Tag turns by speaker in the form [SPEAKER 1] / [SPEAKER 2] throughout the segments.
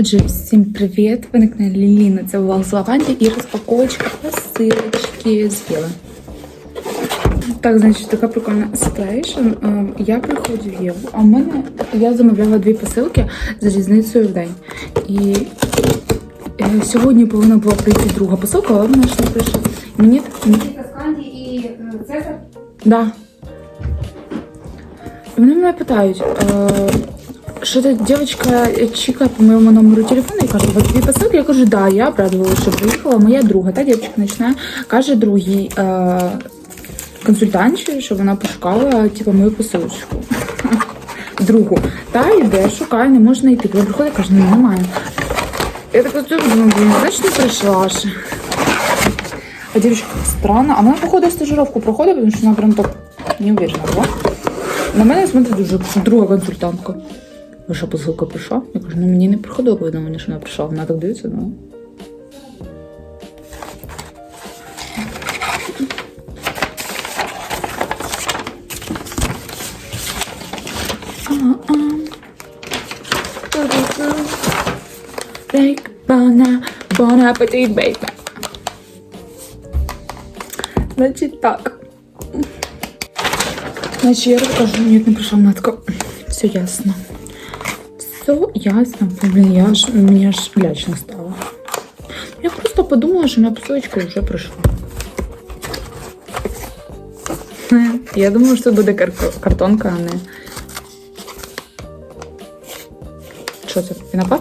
[SPEAKER 1] Отже, всім привіт! Ви на каналі Ліліна. Це влог з лаванді і розпаковочка посилочки з Єви. Так, значить, така прикольна ситуація. Я приходжу в Єву, а в мене я замовляла дві посилки з різницею в день. І е, сьогодні повинна була прийти друга посилка, але вона ще не прийшла. Мені
[SPEAKER 2] Сканді і е, Цезар.
[SPEAKER 1] Да. Вони мене питають, що та дівчинка чекає по моєму номеру телефону і каже, вас дві посилки? Я кажу, да, я обрадувала, що приїхала моя друга. Та дівчинка починає, каже другій е, консультанті, що вона пошукала типу, мою посилочку. Другу. Та йде, шукає, не може знайти. Коли приходить, каже, ну немає. Я така думаю, блін, значить не прийшла ще. А девочка странно. А вона, походу, стажировку проходить, тому що вона прям так не уверена була. На мене смотрить дуже друга консультантка. Ваша посилка прийшла? Я кажу, ну мені не приходило повідомлення, що вона прийшла. Вона так дивиться, ну. Значить так. Значить, я розкажу, ні, не прийшла матка. Все ясно. Все ясно. Блін, я ж, мені аж лячно стало. Я просто подумала, що моя посилочка вже прийшла. Я думала, що це буде кар- картонка, а не. Що це? Пінопад?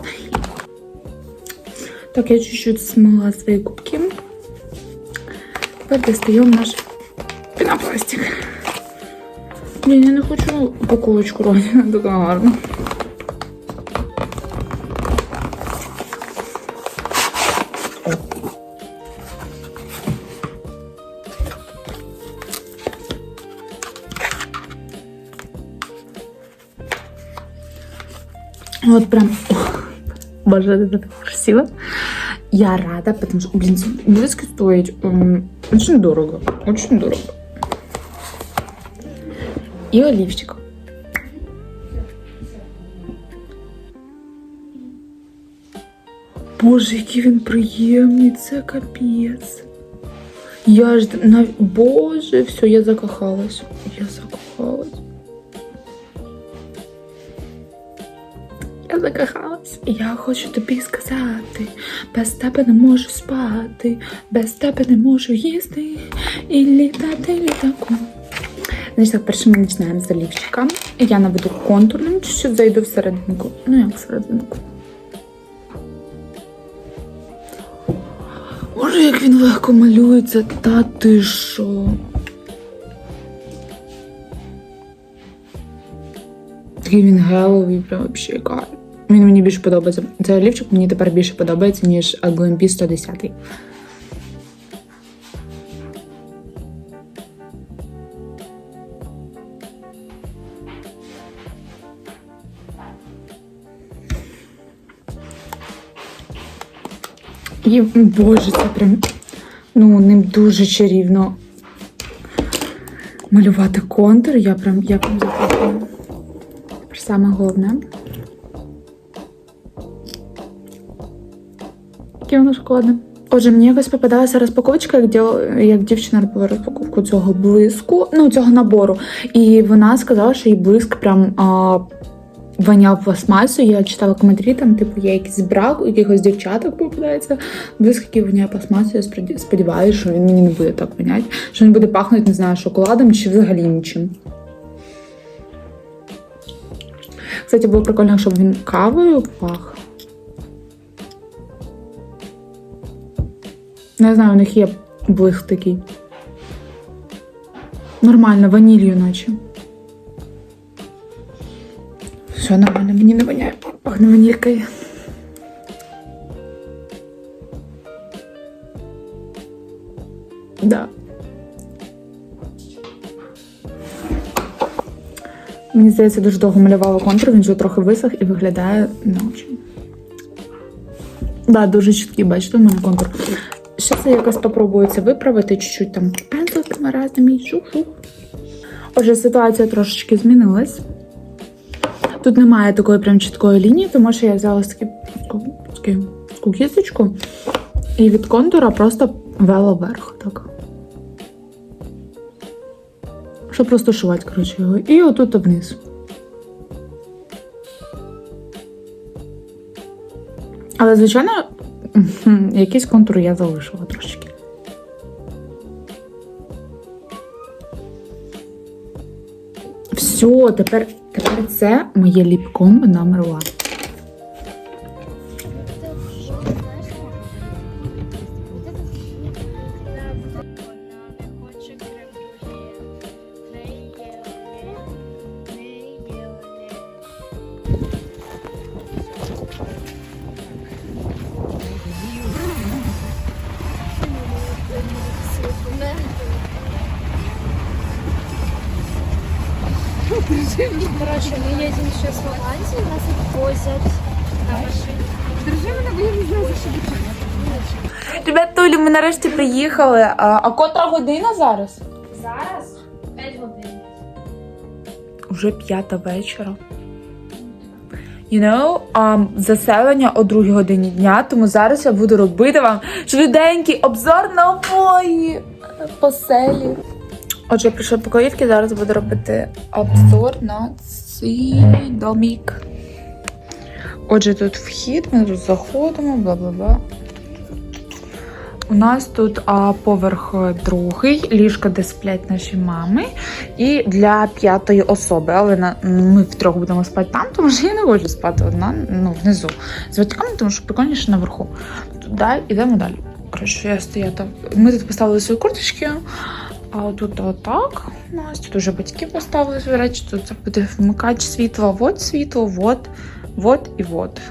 [SPEAKER 1] Так, я чуть-чуть смыла свои губки. Тепер достаємо наш пінопластик. Блін, я не хочу упаковочку робити, така гарна. Вот прям, боже, это так красиво. Я рада, потому что, блин, близко стоит м, очень дорого, очень дорого. І олівчик. Боже, який це капець. Я ж нав... Боже, все, я закохалась. Я закохалась. Я закохалась. Я хочу тобі сказати, без тебе не можу спати, без тебе не можу їсти і літати літаком. Значить, так, перше ми починаємо з олівчика. Я наведу контурним, чуть-чуть зайду всерединку. Ну, як всерединку. Боже, як він легко малюється, та ти що? Такий він геловий, прям взагалі кайф. Він мені більше подобається. Цей олівчик мені тепер більше подобається, ніж Glamp 110. І, боже, це прям ну, ним дуже чарівно малювати контур. Я прям я прям. Тепер саме головне. Яке воно шоколадне. Отже, мені якось попадалася розпаковочка, як, як дівчина робила розпаковку цього блиску, ну цього набору. І вона сказала, що їй блиск прям а, воняв пластмасою. Я читала коментарі, там, типу, є якийсь брак, у якихось дівчаток попадається. Блиск, який воняє пластмасою. Я сподіваюся, що він мені не буде так воняти. Що він буде пахнути, не знаю, шоколадом чи взагалі нічим. Кстати, було прикольно, щоб він кавою пах. Не знаю, у них є блиск такий. Нормально, ванілью наче. Все нормально, мені не воняє. Пахне ванількою. Да. Мені здається, дуже довго малювала контур, він вже трохи висох і виглядає не дуже. Да, дуже чіткий, бачите, у мене контур. Зараз я якось спробую це виправити, чуть-чуть там пензликами разними, шух-шух. Отже, ситуація трошечки змінилась. Тут немає такої прям чіткої лінії, тому що я взяла таку, кісточку і від контура просто вела вверх. Так. Щоб просто шивати, коротше, його. І отут вниз. Але, звичайно, Якийсь контур я залишила трошечки. Все, тепер тепер це моє ліпком номер 1. Приїхали. А, а котра година зараз?
[SPEAKER 3] Зараз 5 годин.
[SPEAKER 1] Уже п'ята вечора. You know, um, заселення о другій годині дня, тому зараз я буду робити вам швиденький обзор на обої по. Отже, я прийшла покоївки, зараз буду робити обзор на цей домік. Отже, тут вхід, ми тут заходимо, бла бла бла. У нас тут а, поверх е, другий, ліжко, де сплять наші мами, і для п'ятої особи. Але на, ми втрьох будемо спати там, тому що я не хочу спати одна ну, внизу з батьками, тому що прикольніше наверху. Туди йдемо далі. Коротше, я стою там. Ми тут поставили свої курточки. А тут отак. У нас тут уже батьки поставили свої речі. Тут буде вмикач світла, вот світло, вот, вот і вот.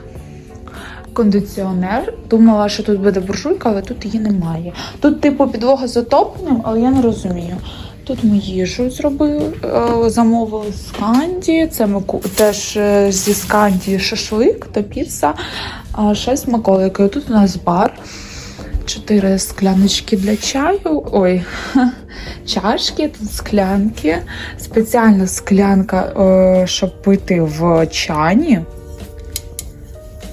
[SPEAKER 1] Кондиціонер. Думала, що тут буде буржуйка, але тут її немає. Тут, типу, підлога з отопленням, але я не розумію. Тут ми їжу зробили, е, замовили з Канді. Це ми теж е, зі Сканді шашлик та піца. З маколикою. Тут у нас бар. Чотири скляночки для чаю. Ой, чашки, тут склянки. Спеціальна склянка, е, щоб пити в чані.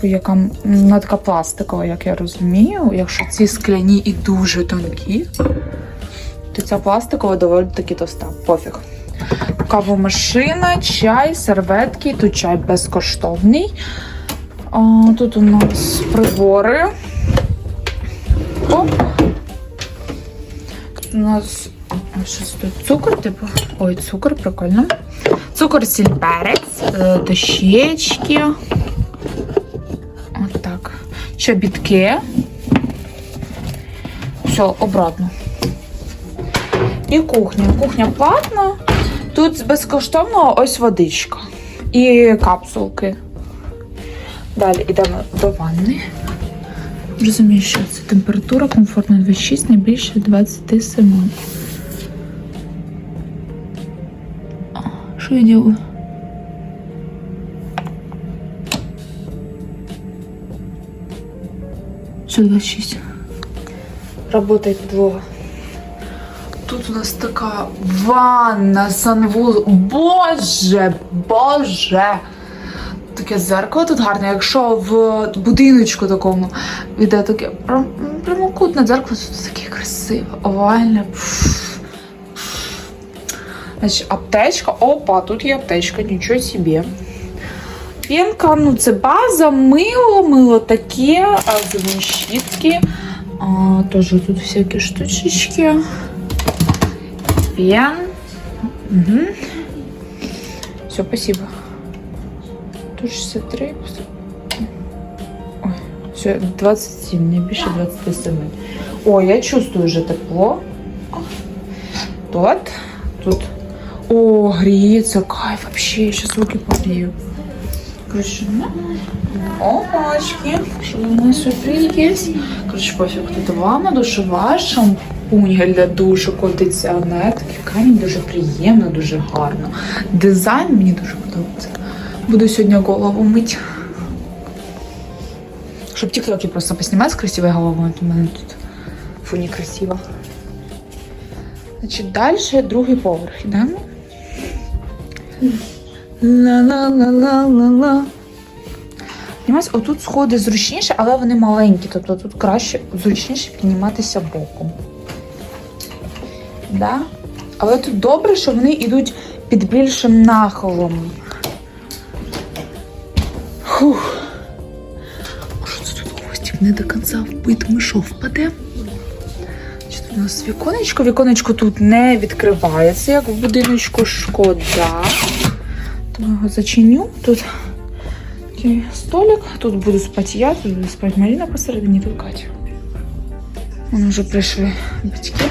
[SPEAKER 1] Яка вона така пластикова, як я розумію. Якщо ці скляні і дуже тонкі, то ця пластикова доволі таки товста. Пофіг. Кавомашина, чай, серветки. Тут чай безкоштовний. А, тут у нас прибори. Оп. Тут у нас а, що це тут? Цукор, типу. Ой, цукор, прикольно. Цукор, сіль, перець, е, дощечки чобітки. Все, обратно. І кухня. Кухня платна. Тут безкоштовно ось водичка. І капсулки. Далі йдемо до ванни. Розумію, що це температура комфортна 26, не більше 27. Що я ділаю? 126. Работает Вова. Тут у нас така ванна, санвуз. Боже, Боже! Таке зеркало тут гарне. Якщо в будиночку такому йде таке прямокутне дзеркало, тут таке красиве, овальне. Значить, аптечка. Опа, тут є аптечка, нічого собі. Пінка, ну це база, мило, мило таке, а зубні щітки. А, теж тут всякі штучечки. Пен. Угу. Все, спасибо. Тут 63. Ой, все, 27, не більше 27. Ой, я чувствую вже тепло. Тут, тут. О, гріється, кайф, вообще, я сейчас руки погрію. Ну, Опачки, що у нас є. Тут ванна, душова, шампунь гель для душу, кондиціонер. Камінь дуже приємно, дуже гарно. Дизайн мені дуже подобається. Буду сьогодні голову мити. Щоб тіктоки просто поснімати з красивою головою, то в мене тут фу некрасиво. Значить, далі другий поверх йдемо. Ла-ла-ла-ла-ла-ла. Понімаєш, отут сходи зручніше, але вони маленькі, тобто тут краще зручніше підніматися боком. Да? Але тут добре, що вони йдуть під більшим нахилом. Фух. Що це тут Костік не до кінця вбит, ми що, впаде? Що тут у нас віконечко? Віконечко тут не відкривається, як в будиночку шкода. Зачиню. Тут столик, тут буду спати я, тут буде спати Маріна посередині, тут Катя. Вони вже прийшли батьки.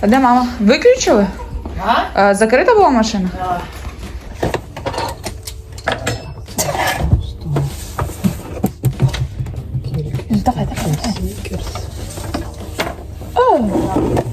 [SPEAKER 1] А де мама? Виключили? А? Закрита була машина? Давай, давай, давай. О.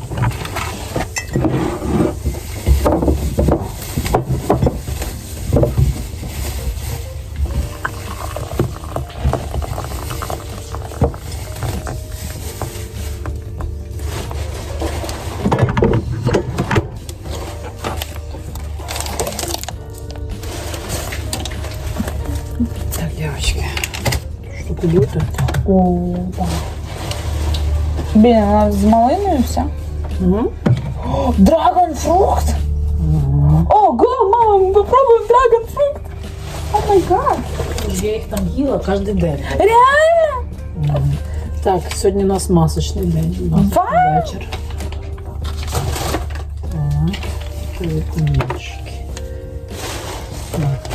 [SPEAKER 1] О май гад!
[SPEAKER 4] Я їх там їла кожен день.
[SPEAKER 1] Реально?
[SPEAKER 4] Так, сьогодні у нас масочний день. У нас
[SPEAKER 1] Вау!
[SPEAKER 4] вечір. Так, три вітамінчики. Так.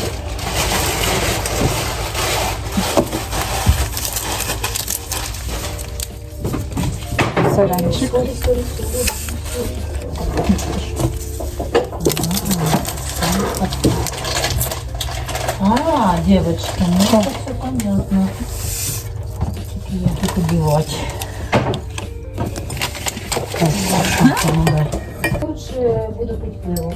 [SPEAKER 1] Сиранчик.
[SPEAKER 4] А, Девочки, ну это все понятно. Тут я тут убивать. Так. Лучше буду пить пиво.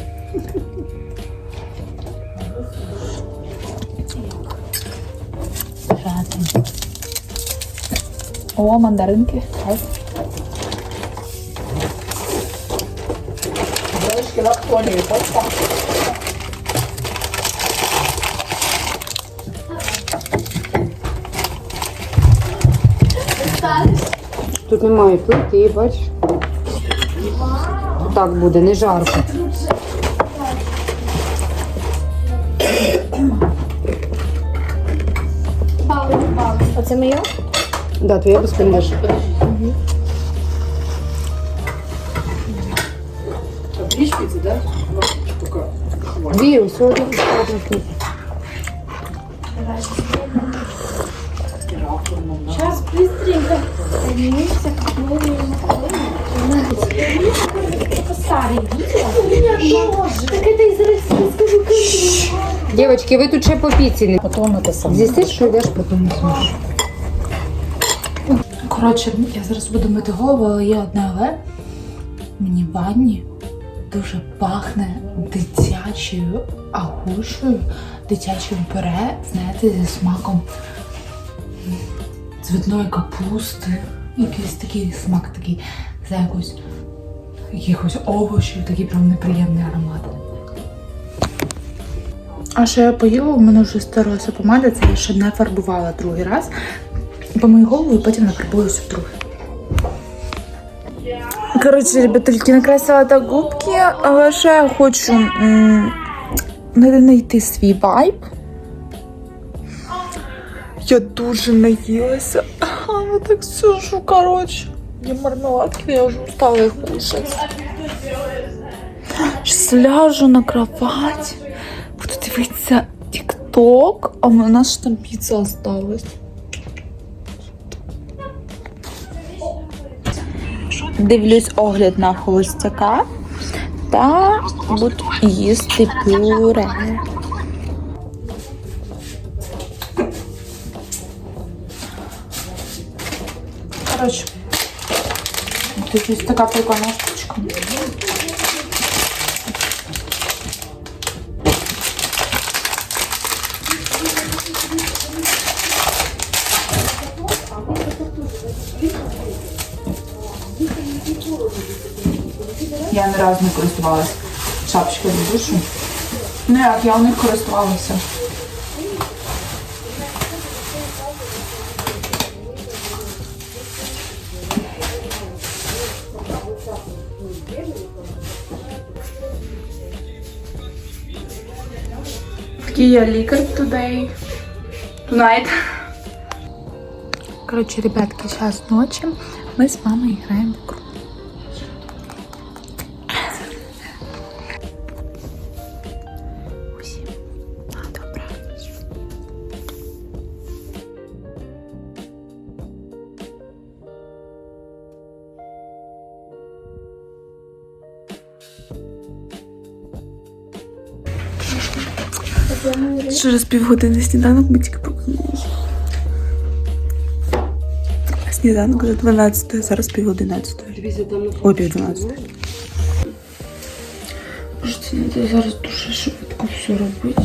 [SPEAKER 1] О, мандаринки.
[SPEAKER 4] Девочки, в актуале,
[SPEAKER 5] Тут немає плити, бачиш? Так буде, не жарко.
[SPEAKER 3] Оце моє?
[SPEAKER 5] Да, твоя безпендеш.
[SPEAKER 4] Две шпицы, да?
[SPEAKER 5] Дві, ось один.
[SPEAKER 3] Сейчас быстренько поднимемся к новой Это старый видео? Так это из российского канала.
[SPEAKER 5] Дівчатки, ви тут ще по піці не
[SPEAKER 4] потом это сам.
[SPEAKER 5] з'їсти, що йдеш потім зможеш.
[SPEAKER 1] Коротше, я зараз буду мити голову, але є одне але. Мені в ванні дуже пахне дитячою агушею, дитячим пюре, знаєте, зі смаком м, цвітної капусти. Якийсь такий смак такий, за якось якихось овочів, такий прям неприємний аромат. А що я поїла, у мене вже старалася помада, це я ще не фарбувала другий раз. Помию голову і потім нафарбуюся вдруге. Коротше, ребятульки, накрасила так губки, але ще я хочу знайти свій вайб. Я дуже наїлася. Я так сижу, коротше. Я мармеладки, я вже устала їх кушати. Щас на кровать, буду дивитися тік-ток, а в нас ж там піца осталась. Дивлюсь огляд на холостяка та буду їсти пюре. Коротше, тут є така прикольна штучка. Я не разу не користувалась. шапочка до душу. Ну як, я у них користувалася. Я лікар today. Tonight. Короче, ребятки, сейчас ночи. Мы с мамой играем в игру.
[SPEAKER 6] Через півгодини сніданок ми тільки прокинулися. Сніданок за 12, зараз пів 11.
[SPEAKER 5] Дивіться, там на
[SPEAKER 6] Ой, пів 12.
[SPEAKER 1] Боже, це треба зараз дуже швидко все робити.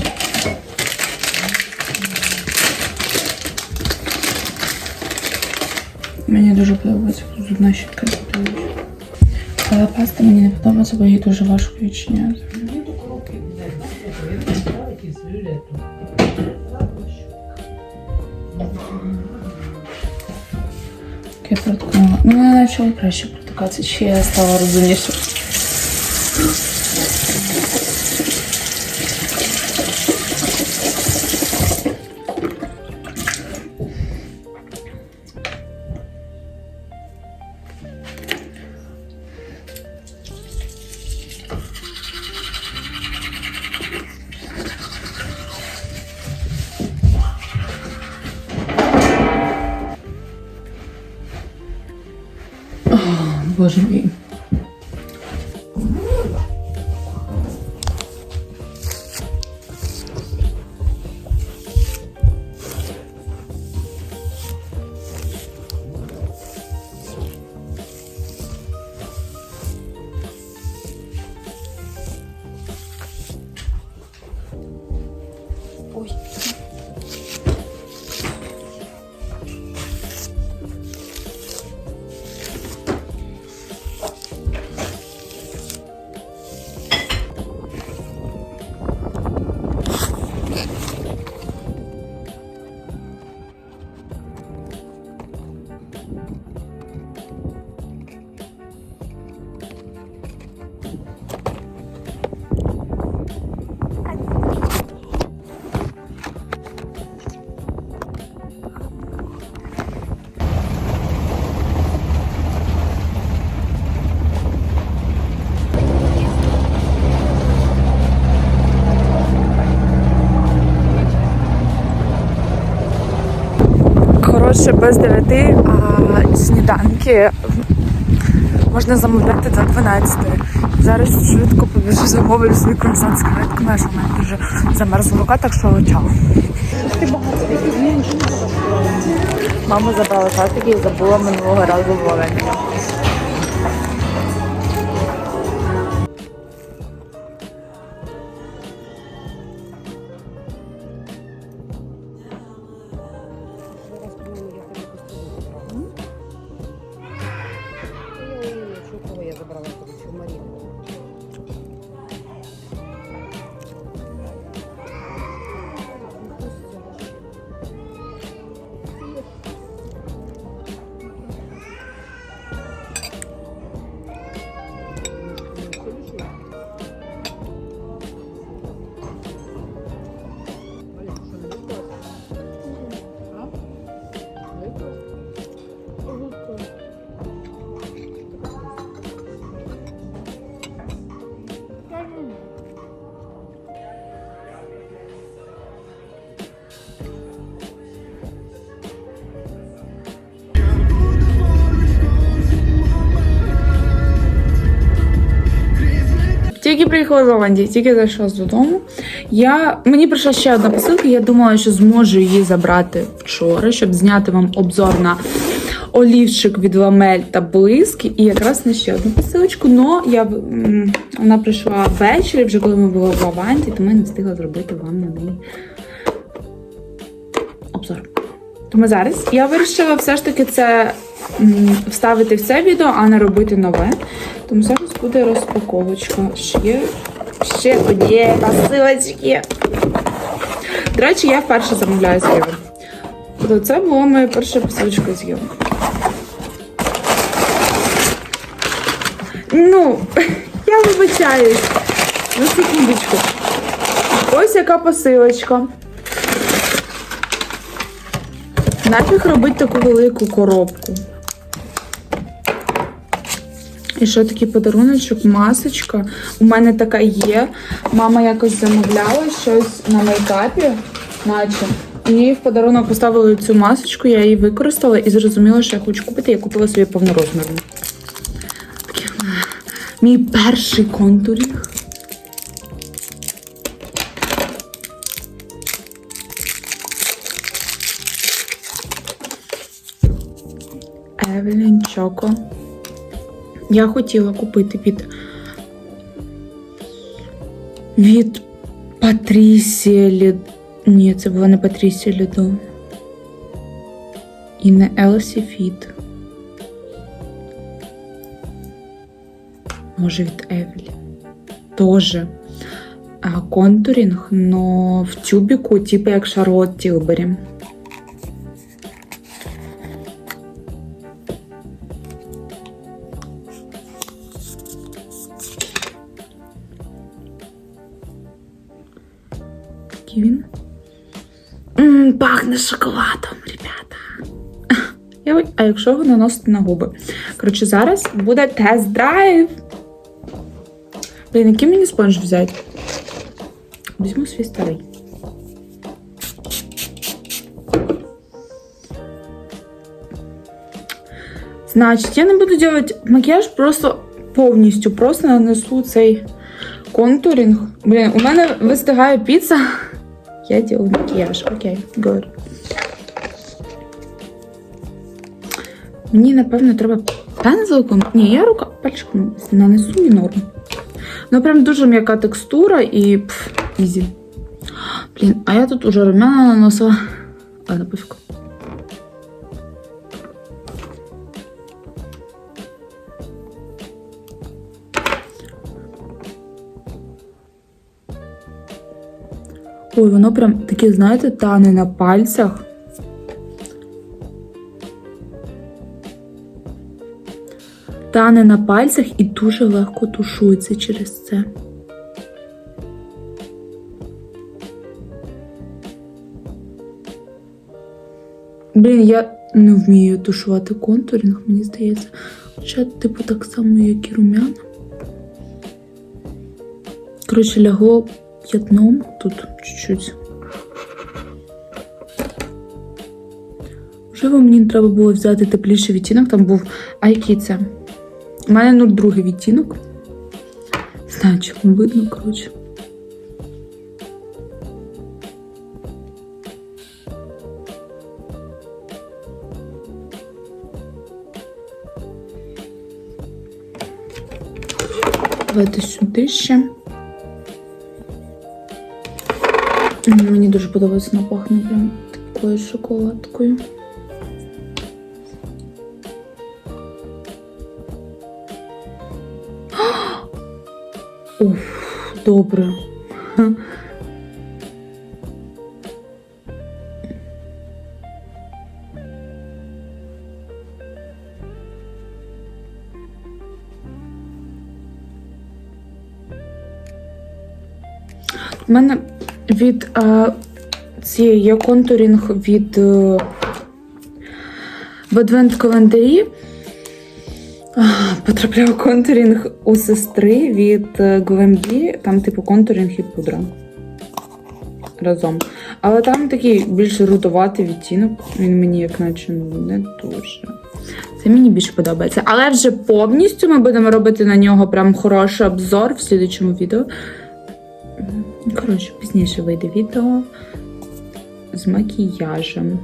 [SPEAKER 1] Мені дуже подобається, коли зубна щітка готують. Але паста мені не подобається, бо її дуже важко відчиняти. Ну, я почала краще протикатися, чи я стала розумніше.
[SPEAKER 6] Без 9, а сніданки можна замовляти до 12. Зараз швидко побіжу замовлю свій круасан з креветками, а що в мене дуже замерзла рука, так що чао. Мама забрала шатики і забула минулого разу в
[SPEAKER 1] Тільки приїхала з Голландії, тільки зайшла додому. Я... Мені прийшла ще одна посилка, я думала, що зможу її забрати вчора, щоб зняти вам обзор на олівчик від ламель та блиск. І якраз на ще одну посилочку. Но я... вона прийшла ввечері, вже коли ми були в Лаванті, тому я не встигла зробити вам на неї обзор. Тому зараз я вирішила все ж таки це вставити в це відео, а не робити нове. Тому зараз буде розпаковочка. Ще Ще одні посилочки. До речі, я вперше замовляю з Єви. Тобто Це була моя перша посилочка з Єви. Ну, я вибачаюсь. На секундочку. Ось яка посилочка. Нафіг робити таку велику коробку. І ще такий подаруночок, масочка. У мене така є. Мама якось замовляла щось на мейкапі, наче. І в подарунок поставили цю масочку, я її використала і зрозуміла, що я хочу купити. Я купила собі повнорозмірну. Мій перший контурінг. Евелін Чоко. Я хотіла купити від від Патрісія Лід... Ні, це була не Патрісія Лідо. І не Елсі Фіт. Може від Евелі. Тоже. Контурінг, но в тюбіку, типу як Шарлот Тілбері. М, пахне шоколадом, ребята. А якщо його наносити на губи? Коротше, зараз буде тест-драйв. Блін, який мені спонж взяти? Візьму свій старий. Значить, я не буду делать макіяж, просто повністю. Просто нанесу цей контуринг. Блін, у мене вистигає піца. Я делаю макіяж. Окей, good. Мені, напевно, треба пензликом. Ні, я рука пальчиком нанесу і норм. Ну, прям дуже м'яка текстура і пф, ізі. Блін, а я тут уже румяна наносила. Ладно, пофіг. Ой, воно прям таке, знаєте, тане на пальцях. Тане на пальцях і дуже легко тушується через це. Блін, я не вмію тушувати контуринг, мені здається. Хоча, типу, так само, як і румяна. Коротше, лягло п'ятном тут чуть-чуть. Можливо, мені треба було взяти тепліший відтінок, там був. А який це? У мене 02 відтінок. Знаю, вам видно, коротше. Давайте сюди ще. Дуже подобається, вона пахне прям такою шоколадкою. Уф, добре. У мене від е, цієї є контурінг від е, в адвент календарі. Потрапляв контурінг у сестри від е, Glambi, там типу контурінг і пудра. Разом. Але там такий більш рудуватий відтінок. Він мені, як наче, ну, не дуже. Це мені більше подобається. Але вже повністю ми будемо робити на нього прям хороший обзор в слідчому відео. Коротше, пізніше вийде відео з макіяжем.